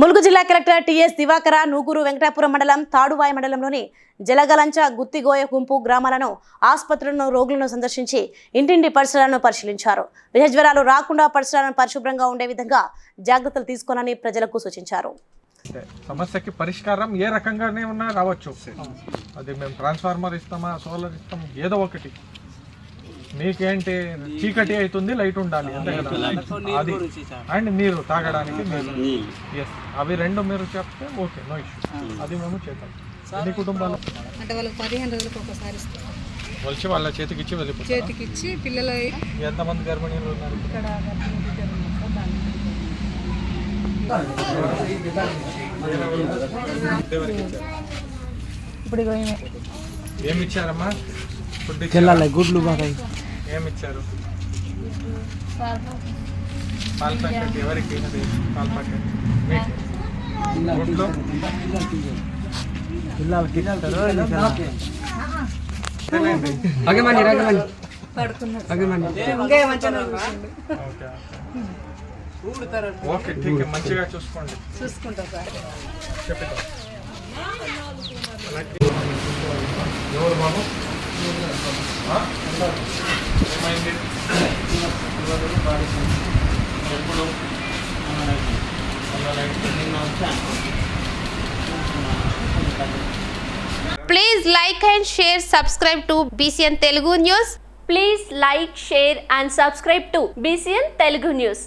ములుగు జిల్లా collector TS Divakara నూగురు Venkatapuram మండలం తాడువాయి మండలంలోని జలగలంచ గుత్తిగోయ గుంపు గ్రామాలను ఆసుపత్రులను రోగులను సందర్శించి ఇంటింటి పరిసరాలను పరిశీలించారు. విషజ్వరాలు రాకుండా పరిసరాలను పరిశుభ్రంగా ఉండే విధంగా జాగ్రత్తలు తీసుకోనని ప్రజలకు సూచించారు. సమస్యకి పరిష్కారం ఏ రకంగానే ఉన్నా రావచ్చు. అది మేము ట్రాన్స్ఫార్మర్ ఇస్తామా సోలార్ ఇస్తామా ఏదో ఒకటి. మీకేంటి? చీకటి అవుతుంది లైట్ ఉండాలి అంతే కదా? అది. అండ్ నీరు తాగడానికి నీరు. ఎస్ అవి రెండు మీరు చెప్తే ఓకే నో ఇష్యూ. అది మేము చేద్దాం. ఎన్ని కుటుంబాలు? అంటే వాళ్ళకి పదిహేను రోజులకు ఒకసారి ఇస్తారు వచ్చి వాళ్ళ చేతికి ఇచ్చి వెళ్ళిపోతారు? చేతికి ఇచ్చి పిల్లలు ఎంతమంది గర్భిణీలు ఉన్నారు? ఇక్కడ ఇప్పుడు ఏమి ఇచ్చారమ్మా గుడ్లు బాగా ఏమి ఇచ్చారు పాల ప్యాకెట్ ఎవరికి? అది పాల ప్యాకెట్. మీకు? గుడ్లు ఓకే. ఠీక్ మంచిగా చూసుకోండి. చూసుకుంటా సార్. ఎవరు బాబు? ఆ? ఏమైంది ఎప్పుడు మొన్న night. Please like and share, subscribe to BCN Telugu News. Please like, share and subscribe to BCN Telugu News.